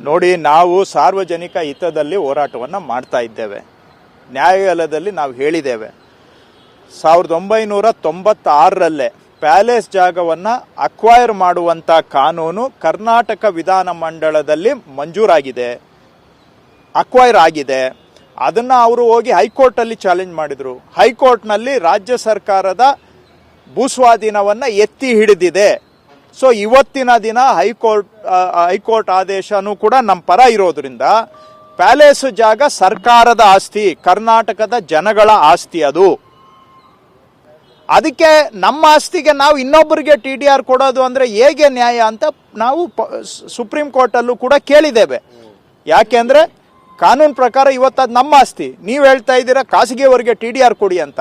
ನೋಡಿ, ನಾವು ಸಾರ್ವಜನಿಕ ಹಿತದಲ್ಲಿ ಹೋರಾಟವನ್ನು ಮಾಡ್ತಾ ಇದ್ದೇವೆ. ನ್ಯಾಯಾಲಯದಲ್ಲಿ ನಾವು ಹೇಳಿದ್ದೇವೆ. ಸಾವಿರದ ಒಂಬೈನೂರ ತೊಂಬತ್ತಾರರಲ್ಲೇ ಪ್ಯಾಲೇಸ್ ಜಾಗವನ್ನು ಅಕ್ವೈರ್ ಮಾಡುವಂಥ ಕಾನೂನು ಕರ್ನಾಟಕ ವಿಧಾನ ಮಂಡಳದಲ್ಲಿ ಮಂಜೂರಾಗಿದೆ. ಅಕ್ವೈರ್ ಆಗಿದೆ. ಅದನ್ನು ಅವರು ಹೋಗಿ ಹೈಕೋರ್ಟಲ್ಲಿ ಚಾಲೆಂಜ್ ಮಾಡಿದರು. ಹೈಕೋರ್ಟ್ನಲ್ಲಿ ರಾಜ್ಯ ಸರ್ಕಾರದ ಭೂಸ್ವಾಧೀನವನ್ನು ಎತ್ತಿ ಹಿಡಿದಿದೆ. ಸೊ ಇವತ್ತಿನ ದಿನ ಹೈಕೋರ್ಟ್ ಹೈಕೋರ್ಟ್ ಆದೇಶನೂ ಕೂಡ ನಮ್ಮ ಪರ ಇರೋದ್ರಿಂದ ಪ್ಯಾಲೇಸ್ ಜಾಗ ಸರ್ಕಾರದ ಆಸ್ತಿ, ಕರ್ನಾಟಕದ ಜನಗಳ ಆಸ್ತಿ ಅದು. ಅದಕ್ಕೆ ನಮ್ಮ ಆಸ್ತಿಗೆ ನಾವು ಇನ್ನೊಬ್ಬರಿಗೆ ಟಿ ಡಿ ಆರ್ ಕೊಡೋದು ಅಂದರೆ ಹೇಗೆ ನ್ಯಾಯ ಅಂತ ನಾವು ಸುಪ್ರೀಂ ಕೋರ್ಟಲ್ಲೂ ಕೂಡ ಕೇಳಿದ್ದೇವೆ. ಯಾಕೆಂದರೆ ಕಾನೂನು ಪ್ರಕಾರ ಇವತ್ತು ನಮ್ಮ ಆಸ್ತಿ. ನೀವು ಹೇಳ್ತಾ ಇದ್ದೀರಾ, ಖಾಸಗಿಯವರಿಗೆ ಟಿ ಡಿ ಆರ್ ಕೊಡಿ ಅಂತ.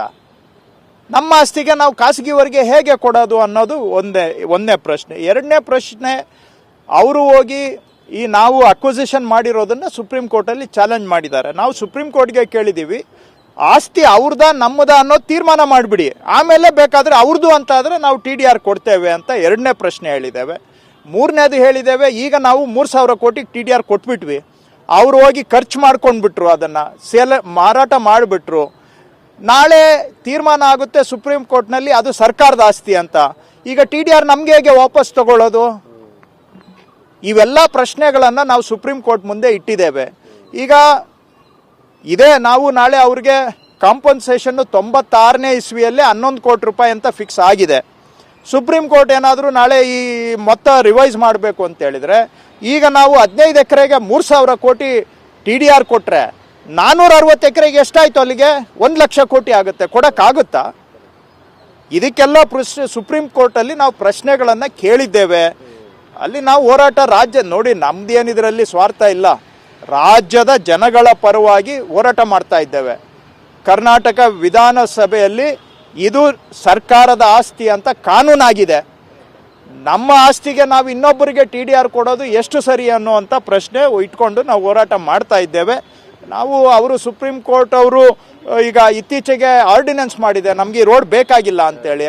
ನಮ್ಮ ಆಸ್ತಿಗೆ ನಾವು ಖಾಸಗಿಯವರಿಗೆ ಹೇಗೆ ಕೊಡೋದು ಅನ್ನೋದು ಒಂದೇ ಒಂದನೇ ಪ್ರಶ್ನೆ. ಎರಡನೇ ಪ್ರಶ್ನೆ, ಅವರು ಹೋಗಿ ಈ ನಾವು ಅಕ್ವಿಸಿಷನ್ ಮಾಡಿರೋದನ್ನು ಸುಪ್ರೀಂ ಕೋರ್ಟಲ್ಲಿ ಚಾಲೆಂಜ್ ಮಾಡಿದ್ದಾರೆ. ನಾವು ಸುಪ್ರೀಂ ಕೋರ್ಟ್ಗೆ ಕೇಳಿದ್ದೀವಿ, ಆಸ್ತಿ ಅವ್ರದ ನಮ್ಮದ ಅನ್ನೋ ತೀರ್ಮಾನ ಮಾಡಿಬಿಡಿ. ಆಮೇಲೆ ಬೇಕಾದರೆ ಅವ್ರದ್ದು ಅಂತ ಆದರೆ ನಾವು ಟಿ ಡಿ ಆರ್ ಕೊಡ್ತೇವೆ ಅಂತ ಎರಡನೇ ಪ್ರಶ್ನೆ ಹೇಳಿದ್ದೇವೆ. ಮೂರನೇದು ಹೇಳಿದ್ದೇವೆ, ಈಗ ನಾವು ಮೂರು ಸಾವಿರ ಕೋಟಿಗೆ ಟಿ ಡಿ ಆರ್ ಕೊಟ್ಬಿಟ್ವಿ. ಅವರು ಹೋಗಿ ಖರ್ಚು ಮಾಡ್ಕೊಂಡ್ಬಿಟ್ರು ಅದನ್ನು. ಸೇಲ್, ಮಾರಾಟ ಮಾಡಿಬಿಟ್ರು. ನಾಳೆ ತೀರ್ಮಾನ ಆಗುತ್ತೆ ಸುಪ್ರೀಂ ಕೋರ್ಟ್ನಲ್ಲಿ, ಅದು ಸರ್ಕಾರದ ಆಸ್ತಿ ಅಂತ. ಈಗ ಟಿ ಡಿ ಆರ್ ನಮಗೆ ಹೇಗೆ ವಾಪಸ್ ತಗೊಳ್ಳೋದು? ಇವೆಲ್ಲ ಪ್ರಶ್ನೆಗಳನ್ನು ನಾವು ಸುಪ್ರೀಂ ಕೋರ್ಟ್ ಮುಂದೆ ಇಟ್ಟಿದ್ದೇವೆ. ಈಗ ಇದೇ ನಾವು ನಾಳೆ ಅವ್ರಿಗೆ ಕಾಂಪನ್ಸೇಷನ್ನು ತೊಂಬತ್ತಾರನೇ ಇಸ್ವಿಯಲ್ಲೇ ಹನ್ನೊಂದು ಕೋಟಿ ರೂಪಾಯಿ ಅಂತ ಫಿಕ್ಸ್ ಆಗಿದೆ. ಸುಪ್ರೀಂ ಕೋರ್ಟ್ ಏನಾದರೂ ನಾಳೆ ಈ ಮೊತ್ತ ರಿವೈಸ್ ಮಾಡಬೇಕು ಅಂತ ಹೇಳಿದರೆ, ಈಗ ನಾವು ಹದಿನೈದು ಎಕರೆಗೆ ಮೂರು ಸಾವಿರ ಕೋಟಿ ಟಿ ಡಿ ಆರ್ ಕೊಟ್ಟರೆ ನಾನ್ನೂರ ಅರವತ್ತು ಎಕರೆಗೆ ಎಷ್ಟಾಯಿತು ಅಲ್ಲಿಗೆ? ಒಂದು ಲಕ್ಷ ಕೋಟಿ ಆಗುತ್ತೆ. ಕೊಡೋಕ್ಕಾಗುತ್ತಾ? ಇದಕ್ಕೆಲ್ಲ ಪ್ರಶ್ ಸುಪ್ರೀಂ ಕೋರ್ಟಲ್ಲಿ ನಾವು ಪ್ರಶ್ನೆಗಳನ್ನು ಕೇಳಿದ್ದೇವೆ. ಅಲ್ಲಿ ನಾವು ಹೋರಾಟ ರಾಜ್ಯ ನೋಡಿ ನಮ್ದೇನಿದ್ರಲ್ಲಿ ಸ್ವಾರ್ಥ ಇಲ್ಲ. ರಾಜ್ಯದ ಜನಗಳ ಪರವಾಗಿ ಹೋರಾಟ ಮಾಡ್ತಾ ಇದ್ದೇವೆ. ಕರ್ನಾಟಕ ವಿಧಾನಸಭೆಯಲ್ಲಿ ಇದು ಸರ್ಕಾರದ ಆಸ್ತಿ ಅಂತ ಕಾನೂನಾಗಿದೆ. ನಮ್ಮ ಆಸ್ತಿಗೆ ನಾವು ಇನ್ನೊಬ್ಬರಿಗೆ ಟಿ ಡಿ ಆರ್ ಕೊಡೋದು ಎಷ್ಟು ಸರಿ ಅನ್ನುವಂಥ ಪ್ರಶ್ನೆ ಇಟ್ಕೊಂಡು ನಾವು ಹೋರಾಟ ಮಾಡ್ತಾ ಇದ್ದೇವೆ. ನಾವು ಅವರು ಸುಪ್ರೀಂ ಕೋರ್ಟ್ ಅವರು ಈಗ ಇತ್ತೀಚೆಗೆ ಆರ್ಡಿನೆನ್ಸ್ ಮಾಡಿದೆ, ನಮಗೆ ಈ ರೋಡ್ ಬೇಕಾಗಿಲ್ಲ ಅಂತೇಳಿ.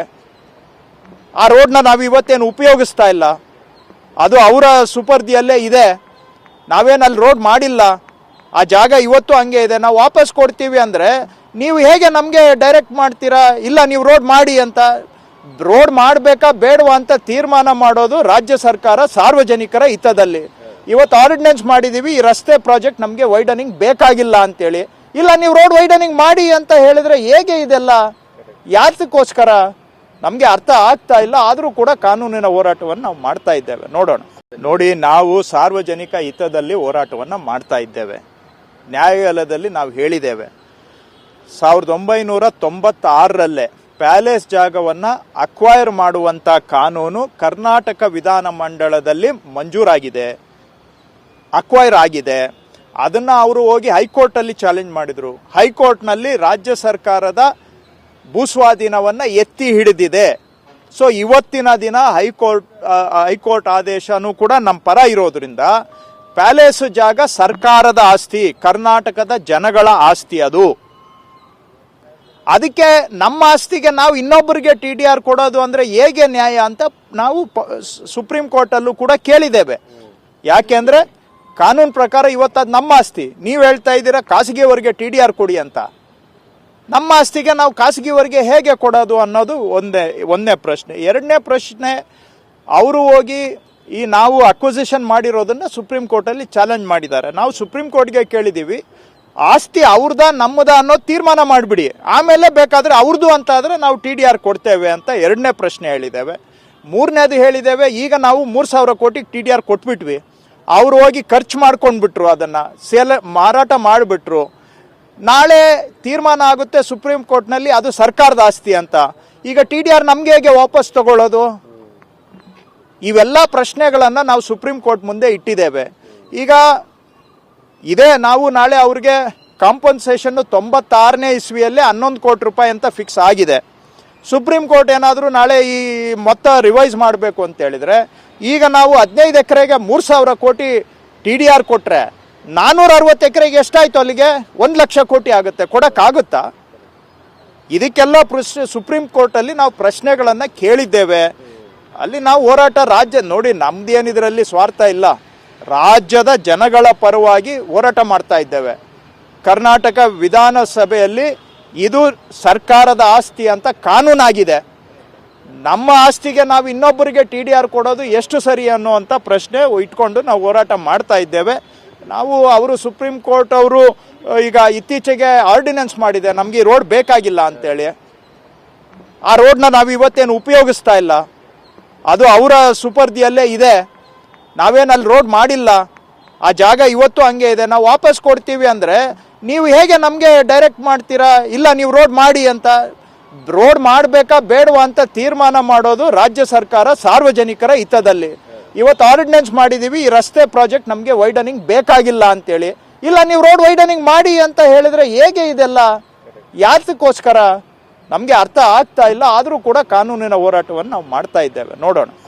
ಆ ರೋಡ್ನ ನಾವು ಇವತ್ತೇನು ಉಪಯೋಗಿಸ್ತಾ ಇಲ್ಲ. ಅದು ಅವರ ಸುಪರ್ದಿಯಲ್ಲೇ ಇದೆ. ನಾವೇನು ಅಲ್ಲಿ ರೋಡ್ ಮಾಡಿಲ್ಲ. ಆ ಜಾಗ ಇವತ್ತು ಹಂಗೆ ಇದೆ. ನಾವು ವಾಪಸ್ ಕೊಡ್ತೀವಿ ಅಂದರೆ ನೀವು ಹೇಗೆ ನಮಗೆ ಡೈರೆಕ್ಟ್ ಮಾಡ್ತೀರಾ? ಇಲ್ಲ, ನೀವು ರೋಡ್ ಮಾಡಿ ಅಂತ. ರೋಡ್ ಮಾಡಬೇಕಾ ಬೇಡವಾ ಅಂತ ತೀರ್ಮಾನ ಮಾಡೋದು ರಾಜ್ಯ ಸರ್ಕಾರ ಸಾರ್ವಜನಿಕರ ಹಿತದಲ್ಲಿ. ಇವತ್ತು ಆರ್ಡಿನೆನ್ಸ್ ಮಾಡಿದ್ದೀವಿ ಈ ರಸ್ತೆ ಪ್ರಾಜೆಕ್ಟ್ ನಮಗೆ ವೈಡನಿಂಗ್ ಬೇಕಾಗಿಲ್ಲ ಅಂತೇಳಿ. ಇಲ್ಲ, ನೀವು ರೋಡ್ ವೈಡನಿಂಗ್ ಮಾಡಿ ಅಂತ ಹೇಳಿದ್ರೆ ಹೇಗೆ ಇದೆಲ್ಲ? ಯಾತಕ್ಕೋಸ್ಕರ ನಮಗೆ ಅರ್ಥ ಆಗ್ತಾ ಇಲ್ಲ. ಆದರೂ ಕೂಡ ಕಾನೂನಿನ ಹೋರಾಟವನ್ನು ನಾವು ಮಾಡ್ತಾ ಇದ್ದೇವೆ. ನೋಡೋಣ. ನೋಡಿ, ನಾವು ಸಾರ್ವಜನಿಕ ಹಿತದಲ್ಲಿ ಹೋರಾಟವನ್ನು ಮಾಡ್ತಾ ಇದ್ದೇವೆ. ನ್ಯಾಯಾಲಯದಲ್ಲಿ ನಾವು ಹೇಳಿದ್ದೇವೆ. ಸಾವಿರದ ಒಂಬೈನೂರ ತೊಂಬತ್ತಾರರಲ್ಲೇ ಪ್ಯಾಲೇಸ್ ಜಾಗವನ್ನು ಅಕ್ವೈರ್ ಮಾಡುವಂಥ ಕಾನೂನು ಕರ್ನಾಟಕ ವಿಧಾನಮಂಡಲದಲ್ಲಿ ಮಂಜೂರಾಗಿದೆ. ಅಕ್ವೈರ್ ಆಗಿದೆ. ಅದನ್ನು ಅವರು ಹೋಗಿ ಹೈಕೋರ್ಟಲ್ಲಿ ಚಾಲೆಂಜ್ ಮಾಡಿದರು. ಹೈಕೋರ್ಟ್ನಲ್ಲಿ ರಾಜ್ಯ ಸರ್ಕಾರದ ಭೂಸ್ವಾಧೀನವನ್ನು ಎತ್ತಿ ಹಿಡಿದಿದೆ. ಸೊ ಇವತ್ತಿನ ದಿನ ಹೈಕೋರ್ಟ್ ಹೈಕೋರ್ಟ್ ಆದೇಶನೂ ಕೂಡ ನಮ್ಮ ಪರ ಇರೋದ್ರಿಂದ ಪ್ಯಾಲೇಸ್ ಜಾಗ ಸರ್ಕಾರದ ಆಸ್ತಿ, ಕರ್ನಾಟಕದ ಜನಗಳ ಆಸ್ತಿ ಅದು. ಅದಕ್ಕೆ ನಮ್ಮ ಆಸ್ತಿಗೆ ನಾವು ಇನ್ನೊಬ್ಬರಿಗೆ ಟಿ ಡಿ ಆರ್ ಕೊಡೋದು ಅಂದರೆ ಹೇಗೆ ನ್ಯಾಯ ಅಂತ ನಾವು ಸುಪ್ರೀಂ ಕೋರ್ಟಲ್ಲೂ ಕೂಡ ಕೇಳಿದ್ದೇವೆ. ಯಾಕೆಂದರೆ ಕಾನೂನು ಪ್ರಕಾರ ಇವತ್ತು ಅದು ನಮ್ಮ ಆಸ್ತಿ. ನೀವು ಹೇಳ್ತಾ ಇದ್ದೀರಾ, ಖಾಸಗಿಯವರಿಗೆ ಟಿ ಡಿ ಆರ್ ಕೊಡಿ ಅಂತ. ನಮ್ಮ ಆಸ್ತಿಗೆ ನಾವು ಖಾಸಗಿಯವರಿಗೆ ಹೇಗೆ ಕೊಡೋದು ಅನ್ನೋದು ಒಂದೇ ಒಂದನೇ ಪ್ರಶ್ನೆ. ಎರಡನೇ ಪ್ರಶ್ನೆ, ಅವರು ಹೋಗಿ ಈ ನಾವು ಅಕ್ವಿಸಿಷನ್ ಮಾಡಿರೋದನ್ನು ಸುಪ್ರೀಂ ಕೋರ್ಟಲ್ಲಿ ಚಾಲೆಂಜ್ ಮಾಡಿದ್ದಾರೆ. ನಾವು ಸುಪ್ರೀಂ ಕೋರ್ಟ್ಗೆ ಕೇಳಿದ್ದೀವಿ, ಆಸ್ತಿ ಅವ್ರದ ನಮ್ಮದ ಅನ್ನೋ ತೀರ್ಮಾನ ಮಾಡಿಬಿಡಿ. ಆಮೇಲೆ ಬೇಕಾದರೆ ಅವ್ರದ್ದು ಅಂತ ಆದರೆ ನಾವು ಟಿ ಡಿ ಆರ್ ಕೊಡ್ತೇವೆ ಅಂತ ಎರಡನೇ ಪ್ರಶ್ನೆ ಹೇಳಿದ್ದೇವೆ. ಮೂರನೇದು ಹೇಳಿದ್ದೇವೆ, ಈಗ ನಾವು ಮೂರು ಸಾವಿರ ಕೋಟಿಗೆ ಟಿ ಡಿ ಆರ್ ಕೊಟ್ಬಿಟ್ವಿ. ಅವರು ಹೋಗಿ ಖರ್ಚು ಮಾಡ್ಕೊಂಡ್ಬಿಟ್ರು ಅದನ್ನು, ಸೇಲ್ ಮಾರಾಟ ಮಾಡಿಬಿಟ್ರು. ನಾಳೆ ತೀರ್ಮಾನ ಆಗುತ್ತೆ ಸುಪ್ರೀಂ ಕೋರ್ಟ್ನಲ್ಲಿ ಅದು ಸರ್ಕಾರದ ಆಸ್ತಿ ಅಂತ. ಈಗ ಟಿ ಡಿ ಆರ್ ನಮಗೆ ಹೇಗೆ ವಾಪಸ್ ತಗೊಳ್ಳೋದು? ಇವೆಲ್ಲ ಪ್ರಶ್ನೆಗಳನ್ನು ನಾವು ಸುಪ್ರೀಂ ಕೋರ್ಟ್ ಮುಂದೆ ಇಟ್ಟಿದ್ದೇವೆ. ಈಗ ಇದೇ, ನಾವು ನಾಳೆ ಅವ್ರಿಗೆ ಕಾಂಪನ್ಸೇಷನ್ನು ತೊಂಬತ್ತಾರನೇ ಇಸ್ವಿಯಲ್ಲಿ ಹನ್ನೊಂದು ಕೋಟಿ ರೂಪಾಯಿ ಅಂತ ಫಿಕ್ಸ್ ಆಗಿದೆ. ಸುಪ್ರೀಂ ಕೋರ್ಟ್ ಏನಾದರೂ ನಾಳೆ ಈ ಮೊತ್ತ ರಿವೈಸ್ ಮಾಡಬೇಕು ಅಂತ ಹೇಳಿದರೆ, ಈಗ ನಾವು ಹದಿನೈದು ಎಕರೆಗೆ ಮೂರು ಸಾವಿರ ಕೋಟಿ ಟಿ ಡಿ ಆರ್ ಕೊಟ್ಟರೆ ನಾನ್ನೂರ ಅರವತ್ತು ಎಕರೆಗೆ ಎಷ್ಟಾಯಿತು ಅಲ್ಲಿಗೆ? ಒಂದು ಲಕ್ಷ ಕೋಟಿ ಆಗುತ್ತೆ. ಕೊಡೋಕ್ಕಾಗುತ್ತಾ? ಇದಕ್ಕೆಲ್ಲ ಪ್ರಶ್ ಸುಪ್ರೀಂ ಕೋರ್ಟಲ್ಲಿ ನಾವು ಪ್ರಶ್ನೆಗಳನ್ನು ಕೇಳಿದ್ದೇವೆ. ಅಲ್ಲಿ ನಾವು ಹೋರಾಟ ರಾಜ್ಯ ನೋಡಿ ನಮ್ದೇನಿದರಲ್ಲಿ ಸ್ವಾರ್ಥ ಇಲ್ಲ. ರಾಜ್ಯದ ಜನಗಳ ಪರವಾಗಿ ಹೋರಾಟ ಮಾಡ್ತಾ ಇದ್ದೇವೆ. ಕರ್ನಾಟಕ ವಿಧಾನಸಭೆಯಲ್ಲಿ ಇದು ಸರ್ಕಾರದ ಆಸ್ತಿ ಅಂತ ಕಾನೂನಾಗಿದೆ. ನಮ್ಮ ಆಸ್ತಿಗೆ ನಾವು ಇನ್ನೊಬ್ಬರಿಗೆ ಟಿ ಡಿ ಆರ್ ಕೊಡೋದು ಎಷ್ಟು ಸರಿ ಅನ್ನುವಂಥ ಪ್ರಶ್ನೆ ಇಟ್ಕೊಂಡು ನಾವು ಹೋರಾಟ ಮಾಡ್ತಾ ಇದ್ದೇವೆ. ನಾವು ಅವರು ಸುಪ್ರೀಂ ಕೋರ್ಟ್ ಅವರು ಈಗ ಇತ್ತೀಚೆಗೆ ಆರ್ಡಿನೆನ್ಸ್ ಮಾಡಿದೆ, ನಮಗೆ ಈ ರೋಡ್ ಬೇಕಾಗಿಲ್ಲ ಅಂತೇಳಿ. ಆ ರೋಡ್ನ ನಾವು ಇವತ್ತೇನು ಉಪಯೋಗಿಸ್ತಾ ಇಲ್ಲ. ಅದು ಅವರ ಸುಪರ್ದಿಯಲ್ಲೇ ಇದೆ. ನಾವೇನಲ್ಲಿ ರೋಡ್ ಮಾಡಿಲ್ಲ. ಆ ಜಾಗ ಇವತ್ತು ಹಂಗೆ ಇದೆ. ನಾವು ವಾಪಸ್ ಕೊಡ್ತೀವಿ ಅಂದರೆ ನೀವು ಹೇಗೆ ನಮಗೆ ಡೈರೆಕ್ಟ್ ಮಾಡ್ತೀರಾ? ಇಲ್ಲ, ನೀವು ರೋಡ್ ಮಾಡಿ ಅಂತ. ರೋಡ್ ಮಾಡಬೇಕಾ ಬೇಡವಾ ಅಂತ ತೀರ್ಮಾನ ಮಾಡೋದು ರಾಜ್ಯ ಸರ್ಕಾರ, ಸಾರ್ವಜನಿಕರ ಹಿತದಲ್ಲಿ. ಇವತ್ತು ಆರ್ಡಿನೆನ್ಸ್ ಮಾಡಿದ್ದೀವಿ ಈ ರಸ್ತೆ ಪ್ರಾಜೆಕ್ಟ್ ನಮಗೆ ವೈಡನಿಂಗ್ ಬೇಕಾಗಿಲ್ಲ ಅಂತೇಳಿ. ಇಲ್ಲ, ನೀವು ರೋಡ್ ವೈಡನಿಂಗ್ ಮಾಡಿ ಅಂತ ಹೇಳಿದ್ರೆ ಹೇಗೆ ಇದೆಲ್ಲ? ಯಾತಕ್ಕೋಸ್ಕರ ನಮಗೆ ಅರ್ಥ ಆಗ್ತಾ ಇಲ್ಲ. ಆದರೂ ಕೂಡ ಕಾನೂನಿನ ಹೋರಾಟವನ್ನು ನಾವು ಮಾಡ್ತಾ ಇದ್ದೇವೆ. ನೋಡೋಣ.